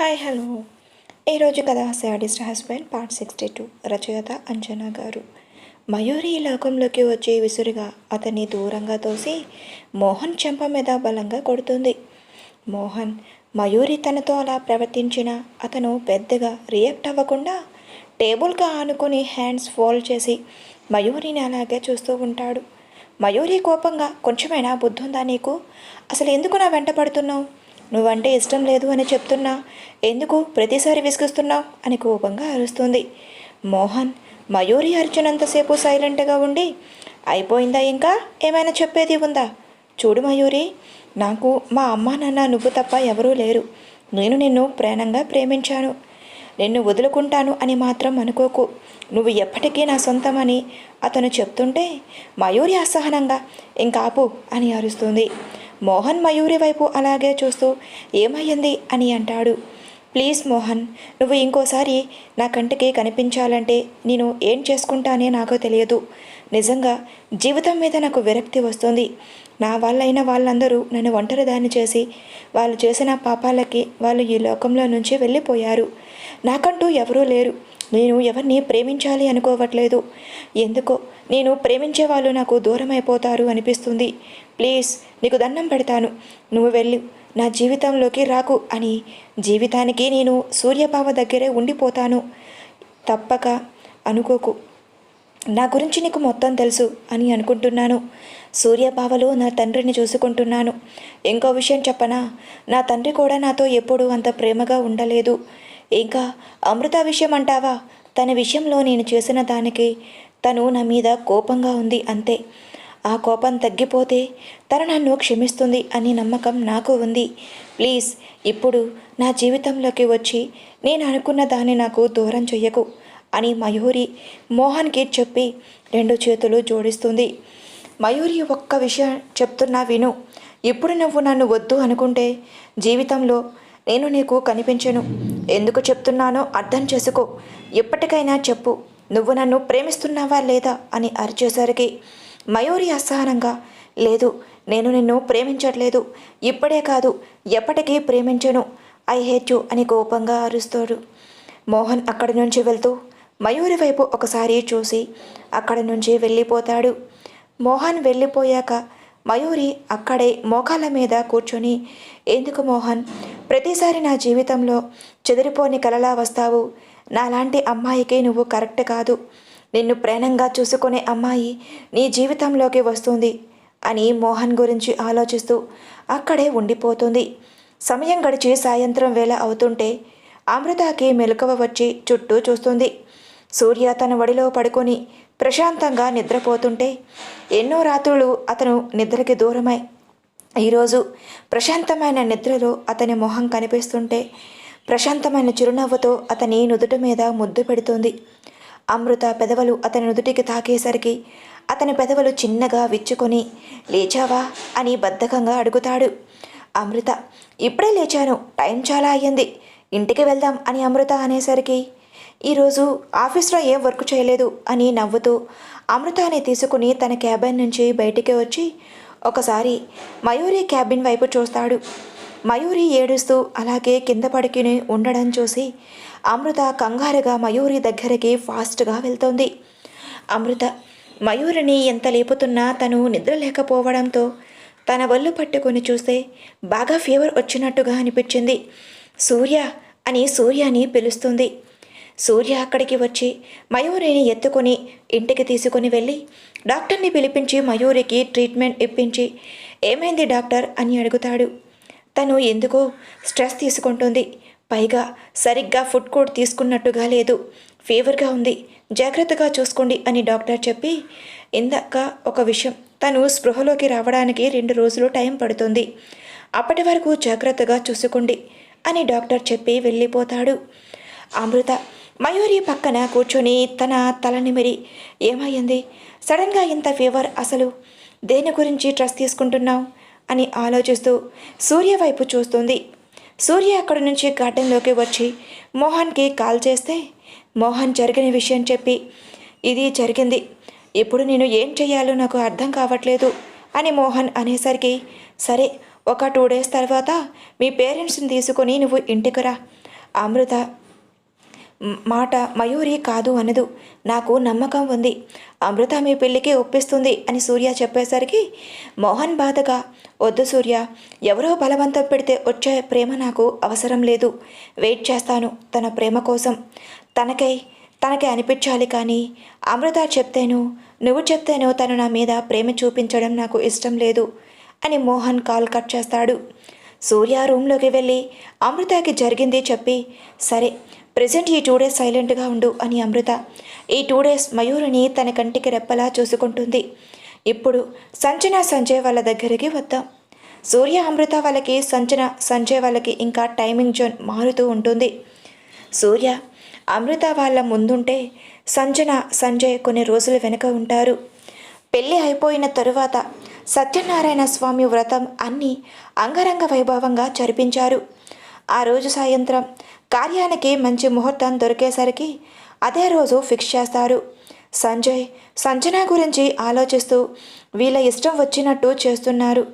Hi hello ఈరోజు కథ sadist husband part sixty two రచయిత అంజనా గారు. మయూరి లోకంలోకి వచ్చి విసురుగా అతన్ని దూరంగా తోసి మోహన్ చెంప మీద బలంగా కొడుతుంది. మోహన్ మయూరి తనతో అలా ప్రవర్తించిన అతను పెద్దగా రియాక్ట్ అవ్వకుండా టేబుల్గా ఆనుకుని హ్యాండ్స్ ఫోల్డ్ చేసి మయూరిని అలాగే చూస్తూ ఉంటాడు. మయూరి కోపంగా కొంచెమైనా బుద్ధుందా నీకు? అసలు ఎందుకు నా వెంట పడుతున్నావు? నువ్వంటే ఇష్టం లేదు అని చెప్తున్నా. ఎందుకు ప్రతిసారి విసుగుస్తున్నావు? అని కోపంగా అరుస్తుంది. మోహన్ మయూరి అర్జునంతసేపు సైలెంట్గా ఉండి అయిపోయిందా ఇంకా? ఏమైనా చెప్పేది ఉందా? చూడు మయూరి నాకు మా అమ్మ నాన్న నువ్వు తప్ప ఎవరూ లేరు. నేను నిన్ను ప్రేణంగా ప్రేమించాను. నిన్ను వదులుకుంటాను అని మాత్రం అనుకోకు. నువ్వు ఎప్పటికీ నా సొంతమని అతను చెప్తుంటే మయూరి అసహనంగా ఇంకాపు అని అరుస్తుంది. మోహన్ మయూరి వైపు అలాగే చూస్తూ ఏమయ్యింది? అని అంటాడు. ప్లీజ్ మోహన్ నువ్వు ఇంకోసారి నా కంటికి కనిపించాలంటే నేను ఏం చేసుకుంటానే నాకు తెలియదు. నిజంగా జీవితం మీద నాకు విరక్తి వస్తుంది. నా వాళ్ళైన వాళ్ళందరూ నన్ను ఒంటరిదాన్ని చేసి వాళ్ళు చేసిన పాపాలకి వాళ్ళు ఈ లోకంలో నుంచి వెళ్ళిపోయారు. నాకంటూ ఎవరూ లేరు. నేను ఎవరిని ప్రేమించాలి అనుకోవట్లేదు. ఎందుకో? నేను ప్రేమించే వాళ్ళు నాకు దూరం అయిపోతారు అనిపిస్తుంది. ప్లీజ్ నీకు దండం పెడతాను. నువ్వు వెళ్ళు. నా జీవితంలోకి రాకు అని జీవితానికి నేను సూర్యబావ దగ్గరే ఉండిపోతాను. తప్పక అనుకోకు. నా గురించి నీకు మొత్తం తెలుసు అని అనుకుంటున్నాను. సూర్యబావలో నా తండ్రిని చూసుకుంటున్నాను. ఇంకో విషయం చెప్పనా? నా తండ్రి కూడా నాతో ఎప్పుడూ అంత ప్రేమగా ఉండలేదు. ఇంకా అమృత విషయం అంటావా? తన విషయంలో నేను చేసిన దానికి తను నా మీద కోపంగా ఉంది అంతే. ఆ కోపం తగ్గిపోతే తను నన్ను క్షమిస్తుంది అనే నమ్మకం నాకు ఉంది. ప్లీజ్ ఇప్పుడు నా జీవితంలోకి వచ్చి నేను అనుకున్న దాన్ని నాకు దూరం చెయ్యకు అని మయూరి మోహన్కి చెప్పి రెండు చేతులు జోడిస్తుంది. మయూరి ఒక్క విషయం చెప్తున్నా విను. ఇప్పుడు నువ్వు నన్ను వద్దు అనుకుంటే జీవితంలో నేను నీకు కనిపించను. ఎందుకు చెప్తున్నానో అర్థం చేసుకో. ఎప్పటికైనా చెప్పు. నువ్వు నన్ను ప్రేమిస్తున్నావా లేదా అని అరిచేసరికి మయూరి అసహనంగా లేదు నేను నిన్ను ప్రేమించట్లేదు. ఇప్పుడే కాదు ఎప్పటికీ ప్రేమించను. ఐ హేట్ యు అని కోపంగా అరుస్తాడు. మోహన్ అక్కడి నుంచి వెళ్తూ మయూరి వైపు ఒకసారి చూసి అక్కడి నుంచి వెళ్ళిపోతాడు. మోహన్ వెళ్ళిపోయాక మయూరి అక్కడే మోకాల మీద కూర్చొని ఎందుకు మోహన్? ప్రతిసారి నా జీవితంలో చెదిరిపోని కలలా వస్తావు. నాలాంటి అమ్మాయికి నువ్వు కరెక్ట్ కాదు. నిన్ను ప్రేణంగా చూసుకునే అమ్మాయి నీ జీవితంలోకి వస్తుంది అని మోహన్ గురించి ఆలోచిస్తూ అక్కడే ఉండిపోతుంది. సమయం గడిచి సాయంత్రం వేళ అవుతుంటే అమృతకి మెలకువ వచ్చి చుట్టూ చూస్తుంది. సూర్య తన వడిలో పడుకొని ప్రశాంతంగా నిద్రపోతుంటే ఎన్నో రాత్రులు అతను నిద్రకి దూరమై ఈరోజు ప్రశాంతమైన నిద్రలో అతని మొహం కనిపిస్తుంటే ప్రశాంతమైన చిరునవ్వుతో అతని నుదుటి మీద ముద్దు పెడుతుంది. అమృత పెదవులు అతని నుదుటికి తాకేసరికి అతని పెదవులు చిన్నగా విచ్చుకొని లేచావా? అని బద్ధకంగా అడుగుతాడు. అమృత ఇప్పుడే లేచాను. టైం చాలా అయ్యింది. ఇంటికి వెళ్దాం అని అమృత అనేసరికి ఈరోజు ఆఫీస్లో ఏం వర్క్ చేయలేదు అని నవ్వుతూ అమృతాన్ని తీసుకుని తన క్యాబిన్ నుంచి బయటికి వచ్చి ఒకసారి మయూరి క్యాబిన్ వైపు చూస్తాడు. మయూరి ఏడుస్తూ అలాగే కింద పడుకుని ఉండడం చూసి అమృత కంగారుగా మయూరి దగ్గరికి ఫాస్ట్గా వెళ్తోంది. అమృత మయూరిని ఎంత లేపుతున్నా తను నిద్ర లేకపోవడంతో తన ఒళ్ళు పట్టుకొని చూస్తే బాగా ఫీవర్ వచ్చినట్టుగా అనిపించింది. సూర్య అని సూర్యని పిలుస్తుంది. సూర్య అక్కడికి వచ్చి మయూరిని ఎత్తుకొని ఇంటికి తీసుకొని వెళ్ళి డాక్టర్ని పిలిపించి మయూరికి ట్రీట్మెంట్ ఇప్పించి ఏమైంది డాక్టర్? అని అడుగుతాడు. తను ఎందుకో స్ట్రెస్ తీసుకుంటుంది. పైగా సరిగ్గా ఫుడ్ కోడ్ తీసుకున్నట్టుగా లేదు. ఫీవర్గా ఉంది. జాగ్రత్తగా చూసుకోండి అని డాక్టర్ చెప్పి ఇందాక ఒక విషయం. తను స్పృహలోకి రావడానికి రెండు రోజులు టైం పడుతుంది. అప్పటి వరకు జాగ్రత్తగా చూసుకోండి అని డాక్టర్ చెప్పి వెళ్ళిపోతాడు. అమృత మయూరి పక్కన కూర్చొని తన తల నిమిరి ఏమయ్యింది? సడన్గా ఇంత ఫీవర్ అసలు? దేని గురించి ట్రస్ట్ తీసుకుంటున్నావు? అని ఆలోచిస్తూ సూర్య వైపు చూస్తుంది. సూర్య అక్కడి నుంచి గార్డెన్లోకి వచ్చి మోహన్కి కాల్ చేస్తే? మోహన్ జరిగిన విషయం చెప్పి ఇది జరిగింది. ఇప్పుడు నేను ఏం చేయాలో నాకు అర్థం కావట్లేదు అని మోహన్ అనేసరికి సరే ఒక టూ డేస్ తర్వాత మీ పేరెంట్స్ని తీసుకొని నువ్వు ఇంటికి రా. అమృత మాట మయూరి కాదు అనదు. నాకు నమ్మకం ఉంది. అమృత మీ పెళ్ళికి ఒప్పిస్తుంది అని సూర్య చెప్పేసరికి మోహన్ బాధగా వద్దు సూర్య ఎవరో బలవంతం పెడితే వచ్చే ప్రేమ నాకు అవసరం లేదు. వెయిట్ చేస్తాను తన ప్రేమ కోసం. తనకై తనకి అనిపించాలి కానీ అమృత చెప్తేను నువ్వు చెప్తేను తను నా మీద ప్రేమ చూపించడం నాకు ఇష్టం లేదు అని మోహన్ కాల్ కట్ చేస్తాడు. సూర్య రూమ్లోకి వెళ్ళి అమృతకి జరిగింది చెప్పి సరే ప్రజెంట్ ఈ టూ డేస్ సైలెంట్గా ఉండు అని అమృత. ఈ టూ డేస్ మయూరిని తన కంటికి రెప్పలా చూసుకుంటుంది. ఇప్పుడు సంచన సంజయ్ వాళ్ళ దగ్గరికి వద్దాం. సూర్య అమృత వాళ్ళకి సంచన సంజయ్ వాళ్ళకి ఇంకా టైమింగ్ జోన్ మారుతూ ఉంటుంది. సూర్య అమృత వాళ్ళ ముందుంటే సంజన సంజయ్ కొన్ని రోజులు వెనుక ఉంటారు. పెళ్ళి అయిపోయిన తరువాత సత్యనారాయణ స్వామి వ్రతం అన్నీ అంగరంగ వైభవంగా జరిపించారు. ఆ రోజు సాయంత్రం కార్యానికి మంచి ముహూర్తం దొరికేసరికి అదే రోజు ఫిక్స్ చేస్తారు. సంజయ్ సంజన గురించి ఆలోచిస్తూ వీళ్ళ ఇష్టం వచ్చినట్టు చేస్తున్నారు.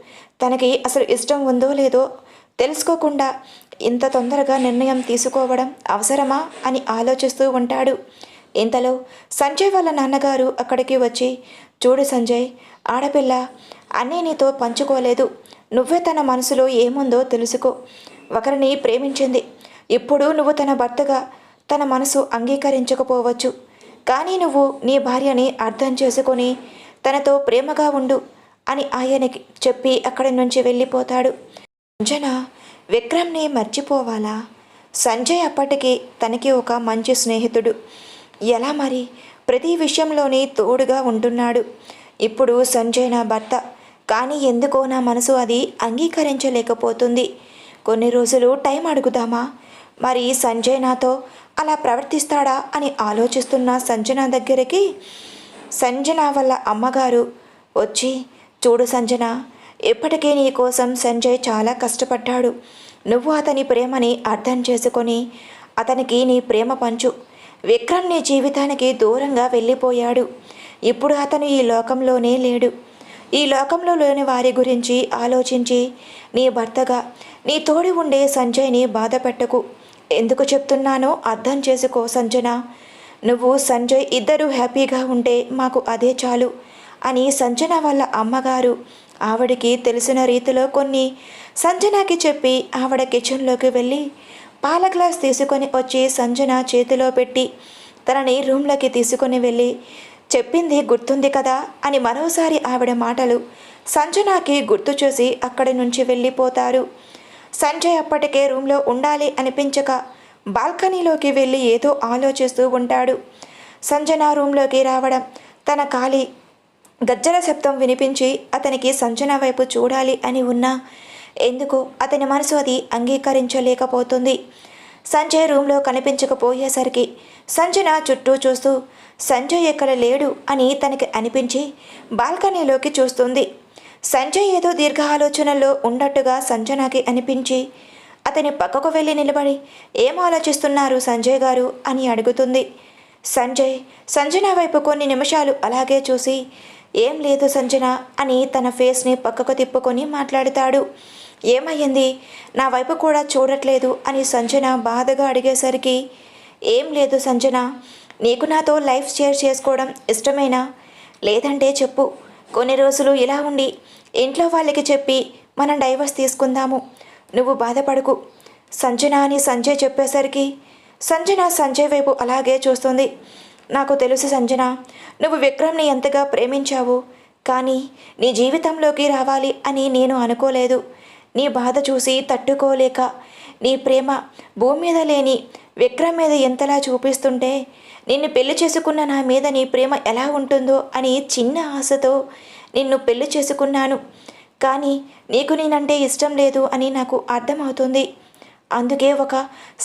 తనకి అసలు ఇష్టం ఉందో లేదో తెలుసుకోకుండా ఇంత తొందరగా నిర్ణయం తీసుకోవడం అవసరమా? అని ఆలోచిస్తూ ఉంటాడు. ఇంతలో సంజయ్ వాళ్ళ నాన్నగారు అక్కడికి వచ్చి చూడు సంజయ్ ఆడపిల్ల అన్నీ నీతో పంచుకోలేదు. నువ్వే తన మనసులో ఏముందో తెలుసుకో. ఒకరిని ప్రేమించింది ఇప్పుడు నువ్వు తన భర్తగా తన మనసు అంగీకరించకపోవచ్చు. కానీ నువ్వు నీ భార్యని అర్థం చేసుకొని తనతో ప్రేమగా ఉండు అని ఆయనకి చెప్పి అక్కడి నుంచి వెళ్ళిపోతాడు. అంజన విక్రమ్ని మర్చిపోవాలా? సంజయ్ అప్పటికి తనకి ఒక మంచి స్నేహితుడు. ఎలా మరి? ప్రతి విషయంలోనే తోడుగా ఉంటున్నాడు. ఇప్పుడు సంజయ్ నా భర్త. కానీ ఎందుకో నా మనసు అది అంగీకరించలేకపోతుంది. కొన్ని రోజులు టైం అడుగుదామా? మరి సంజయ్ నాతో అలా ప్రవర్తిస్తాడా అని ఆలోచిస్తున్న సంజన దగ్గరికి సంజన వాళ్ళ అమ్మగారు వచ్చి చూడు సంజన ఇప్పటికే నీ కోసం సంజయ్ చాలా కష్టపడ్డాడు. నువ్వు అతని ప్రేమని అర్థం చేసుకొని అతనికి నీ ప్రేమ పంచు. విక్రమ్ నీ జీవితానికి దూరంగా వెళ్ళిపోయాడు. ఇప్పుడు అతను ఈ లోకంలోనే లేడు. ఈ లోకంలో లేని వారి గురించి ఆలోచించి నీ భర్తగా నీ తోడి ఉండే సంజయ్ని బాధ పెట్టకు ఎందుకు చెప్తున్నానో అర్థం చేసుకో సంజన. నువ్వు సంజయ్ ఇద్దరూ హ్యాపీగా ఉంటే మాకు అదే చాలు అని సంజన వాళ్ళ అమ్మగారు ఆవిడకి తెలిసిన రీతిలో కొన్ని సంజనకి చెప్పి ఆవిడ కిచెన్లోకి వెళ్ళి పాల గ్లాస్ తీసుకొని వచ్చి సంజన చేతిలో పెట్టి తనని రూమ్లోకి తీసుకొని వెళ్ళి చెప్పింది గుర్తుంది కదా అని మరోసారి ఆవిడ మాటలు సంజనాకి గుర్తు చూసి అక్కడి నుంచి వెళ్ళిపోతారు. సంజయ్ అప్పటికే రూమ్లో ఉండాలి అనిపించక బాల్కనీలోకి వెళ్ళి ఏదో ఆలోచిస్తూ ఉంటాడు. సంజన రూమ్లోకి రావడం తన ఖాళీ గజ్జల శబ్దం వినిపించి అతనికి సంజన వైపు చూడాలి అని ఉన్నా ఎందుకో అతని మనసు అది అంగీకరించలేకపోతుంది. సంజయ్ రూమ్లో కనిపించకపోయేసరికి సంజన చుట్టూ చూస్తూ సంజయ్ ఎక్కడ లేడు? అని తనకి అనిపించి బాల్కనీలోకి చూస్తుంది. సంజయ్ ఏదో దీర్ఘ ఆలోచనలో ఉన్నట్టుగా సంజనాకి అనిపించి అతని పక్కకు వెళ్ళి నిలబడి ఏం ఆలోచిస్తున్నారు సంజయ్ గారు? అని అడుగుతుంది. సంజయ్ సంజన వైపు కొన్ని నిమిషాలు అలాగే చూసి ఏం లేదు సంజన అని తన ఫేస్ని పక్కకు తిప్పుకొని మాట్లాడతాడు. ఏమయ్యింది? నా వైపు కూడా చూడట్లేదు అని సంజన బాధగా అడిగేసరికి ఏం లేదు సంజన నీకు నాతో లైఫ్ షేర్ చేసుకోవడం ఇష్టమేనా? లేదంటే చెప్పు కొన్ని రోజులు ఇలా ఉండి ఇంట్లో వాళ్ళకి చెప్పి మనం డైవర్స్ తీసుకుందాము. నువ్వు బాధపడకు. సంజన అని సంజయ్ చెప్పేసరికి సంజన సంజయ్ వైపు అలాగే చూస్తుంది. నాకు తెలుసు సంజన నువ్వు విక్రమ్ని ఎంతగా ప్రేమించావు కానీ నీ జీవితంలోకి రావాలి అని నేను అనుకోలేదు. నీ బాధ చూసి తట్టుకోలేక నీ ప్రేమ భూమి మీద లేని విక్రమ్ మీద ఎంతలా చూపిస్తుంటే నిన్ను పెళ్ళి చేసుకున్న నా మీద నీ ప్రేమ ఎలా ఉంటుందో అని చిన్న ఆశతో నిన్ను పెళ్ళి చేసుకున్నాను. కానీ నీకు నేనంటే ఇష్టం లేదు అని నాకు అర్థమవుతుంది. అందుకే ఒక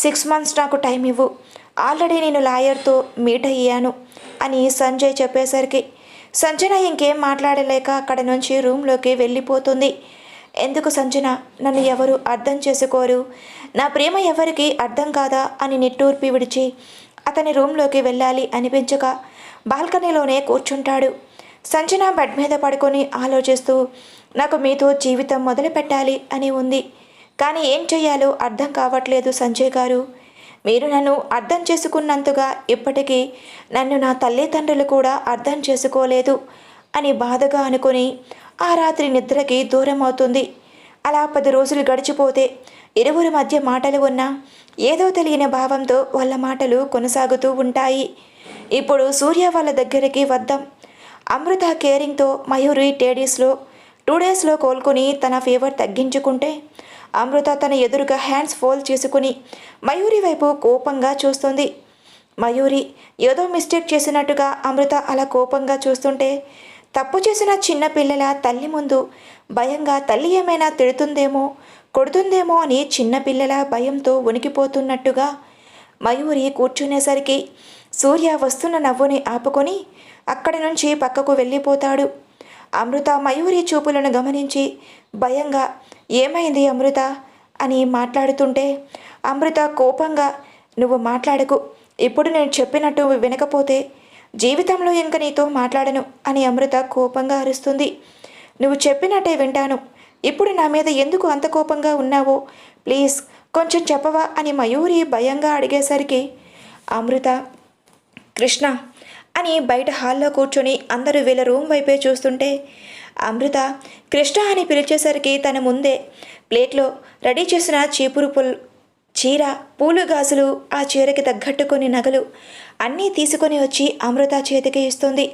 సిక్స్ మంత్స్ నాకు టైం ఇవ్వు. ఆల్రెడీ నేను లాయర్తో మీట్ అయ్యాను అని సంజయ్ చెప్పేసరికి సంజన ఇంకేం మాట్లాడలేక అక్కడ నుంచి రూమ్లోకి వెళ్ళిపోతుంది. ఎందుకు సంజన? నన్ను ఎవరు అర్థం చేసుకోరు? నా ప్రేమ ఎవరికి అర్థం కాదా? అని నిట్టూర్పి విడిచి అతని రూమ్లోకి వెళ్ళాలి అనిపించక బాల్కనీలోనే కూర్చుంటాడు. సంజన బెడ్ మీద పడుకొని ఆలోచిస్తూ నాకు మీతో జీవితం మొదలు పెట్టాలి అని ఉంది. కానీ ఏం చేయాలో అర్థం కావట్లేదు సంజయ్ గారు. మీరు నన్ను అర్థం చేసుకున్నంతగా ఇప్పటికీ నన్ను నా తల్లిదండ్రులు కూడా అర్థం చేసుకోలేదు అని బాధగా అనుకుని ఆ రాత్రి నిద్రకి దూరం అవుతుంది. అలా పది రోజులు గడిచిపోతే ఇరువురి మధ్య మాటలు ఉన్నా ఏదో తెలియని భావంతో వాళ్ళ మాటలు కొనసాగుతూ ఉంటాయి. ఇప్పుడు సూర్య వాళ్ళ దగ్గరికి వద్దాం. అమృత కేరింగ్తో మయూరి టేడీస్లో టూ డేస్లో కోలుకుని తన ఫీవర్ తగ్గించుకుంటే అమృత తన ఎదురుగా హ్యాండ్స్ ఫోల్డ్ చేసుకుని మయూరి వైపు కోపంగా చూస్తుంది. మయూరి ఏదో మిస్టేక్ చేసినట్టుగా అమృత అలా కోపంగా చూస్తుంటే తప్పు చేసిన చిన్నపిల్లల తల్లి ముందు భయంగా తల్లి ఏమైనా తిడుతుందేమో కొడుతుందేమో అని చిన్నపిల్లల భయంతో వణికిపోతున్నట్టుగా మయూరి కూర్చునేసరికి సూర్య వస్తున్న నవ్వుని ఆపుకొని అక్కడి నుంచి పక్కకు వెళ్ళిపోతాడు. అమృత మయూరి చూపులను గమనించి భయంగా ఏమైంది అమృత? అని మాట్లాడుతుంటే అమృత కోపంగా నువ్వు మాట్లాడకు. ఇప్పుడు నేను చెప్పినట్టు వినకపోతే జీవితంలో ఇంక నీతో మాట్లాడను అని అమృత కోపంగా అరుస్తుంది. నువ్వు చెప్పినట్టే వింటాను. ఇప్పుడు నా మీద ఎందుకు అంత కోపంగా ఉన్నావో? ప్లీజ్ కొంచెం చెప్పవా? అని మయూరి భయంగా అడిగేసరికి అమృత కృష్ణ అని బయట హాల్లో కూర్చొని అందరూ వీళ్ళ రూమ్ వైపే చూస్తుంటే అమృత కృష్ణ అని పిలిచేసరికి తన ముందే ప్లేట్లో రెడీ చేసిన చీపురు పుల్ చీర పూలు గాజులు ఆ చీరకి తగ్గట్టు కొన్ని నగలు అన్నీ తీసుకొని వచ్చి అమృత చేతికి ఇస్తుంది.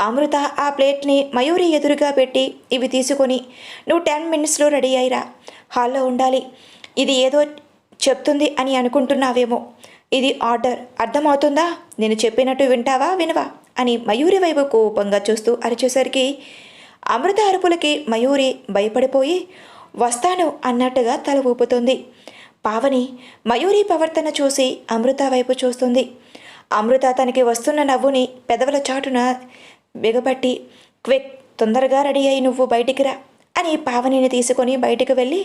అమృత ఆ ప్లేట్ని మయూరి ఎదురుగా పెట్టి ఇవి తీసుకొని నువ్వు టెన్ మినిట్స్లో రెడీ అయ్యిరా హాల్లో ఉండాలి. ఇది ఏదో చెప్తుంది అని అనుకుంటున్నావేమో. ఇది ఆర్డర్. అర్థమవుతుందా? నేను చెప్పినట్టు వింటావా వినవా? అని మయూరి వైపు కోపంగా చూస్తూ అరిచేసరికి అమృత అరుపులకి మయూరి భయపడిపోయి వస్తాను అన్నట్టుగా తల ఊపుతుంది. పావని మయూరి ప్రవర్తన చూసి అమృత వైపు చూస్తుంది. అమృత తనకి వస్తున్న నవ్వుని పెదవుల చాటున బిగబట్టి క్విక్ తొందరగా రెడీ అయి నువ్వు బయటికి రా అని పావనిని తీసుకొని బయటికి వెళ్ళి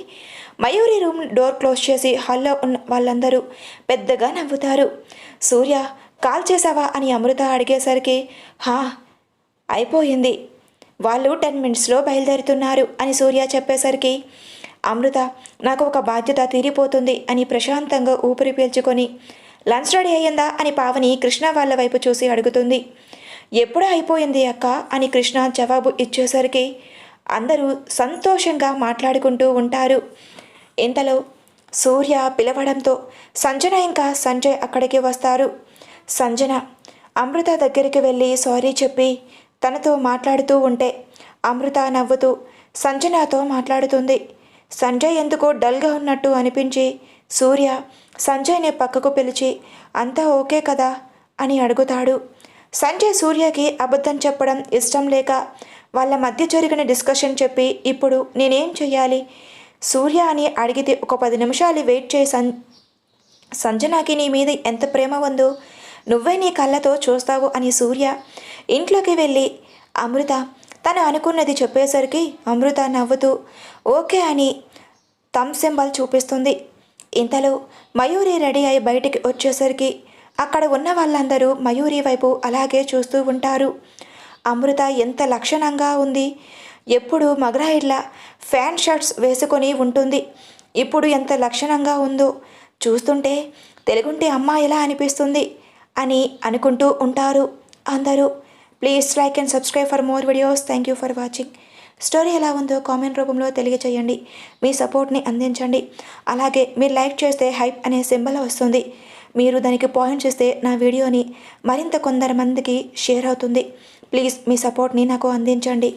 మయూరి రూమ్ డోర్ క్లోజ్ చేసి హాల్లో ఉన్న వాళ్ళందరూ పెద్దగా నవ్వుతారు. సూర్య కాల్ చేసావా అని అమృత అడిగేసరికి హా అయిపోయింది. వాళ్ళు టెన్ మినిట్స్లో బయలుదేరుతున్నారు అని సూర్య చెప్పేసరికి అమృత నాకు ఒక బాధ్యత తీరిపోతుంది అని ప్రశాంతంగా ఊపిరి పీల్చుకొని లంచ్ రెడీ అయ్యిందా? అని పావని కృష్ణ వాళ్ళ వైపు చూసి అడుగుతుంది. ఎప్పుడు అయిపోయింది అక్క? అని కృష్ణ జవాబు ఇచ్చేసరికి అందరూ సంతోషంగా మాట్లాడుకుంటూ ఉంటారు. ఇంతలో సూర్య పిలవడంతో సంజన ఇంకా సంజయ్ అక్కడికి వస్తారు. సంజన అమృత దగ్గరికి వెళ్ళి సారీ చెప్పి తనతో మాట్లాడుతూ ఉంటే అమృత నవ్వుతూ సంజనతో మాట్లాడుతుంది. సంజయ్ ఎందుకో డల్గా ఉన్నట్టు అనిపించి సూర్య సంజయ్ని పక్కకు పిలిచి అంతా ఓకే కదా? అని అడుగుతాడు. సంజయ్ సూర్యకి అబద్ధం చెప్పడం ఇష్టం లేక వాళ్ళ మధ్య జరిగిన డిస్కషన్ చెప్పి ఇప్పుడు నేనేం చెయ్యాలి? సూర్య అని అడిగితే ఒక పది నిమిషాలు వెయిట్ చేయి సం సంజనాకి నీ మీద ఎంత ప్రేమ ఉందో నువ్వే నీ కళ్ళతో చూస్తావు అని సూర్య ఇంట్లోకి వెళ్ళి అమృత తను అనుకున్నది చెప్పేసరికి అమృత నవ్వుతూ ఓకే అని థమ్ సింబల్ చూపిస్తుంది. ఇంతలో మయూరి రెడీ అయి బయటికి వచ్చేసరికి అక్కడ ఉన్న వాళ్ళందరూ మయూరి వైపు అలాగే చూస్తూ ఉంటారు. అమృత ఎంత లక్షణంగా ఉంది. ఎప్పుడు మగ్రాయిడ్లా ఫ్యాన్ షర్ట్స్ వేసుకొని ఉంటుంది. ఇప్పుడు ఎంత లక్షణంగా ఉందో చూస్తుంటే తెలుగుంటి అమ్మ ఎలా అనిపిస్తుంది అని అనుకుంటూ ఉంటారు అందరూ. Please like and subscribe for more videos thank you for watching story ఎలా ఉందో కామెంట్ రూపంలో తెలియచేయండి. మీ సపోర్ట్ని అందించండి. అలాగే మీరు లైక్ చేస్తే హైప్ అనే సింబల్ వస్తుంది. మీరు దానికి పాయింట్ చేస్తే నా వీడియోని మరింత కొందరి మందికి షేర్ అవుతుంది. ప్లీజ్ మీ సపోర్ట్ని నాకు అందించండి.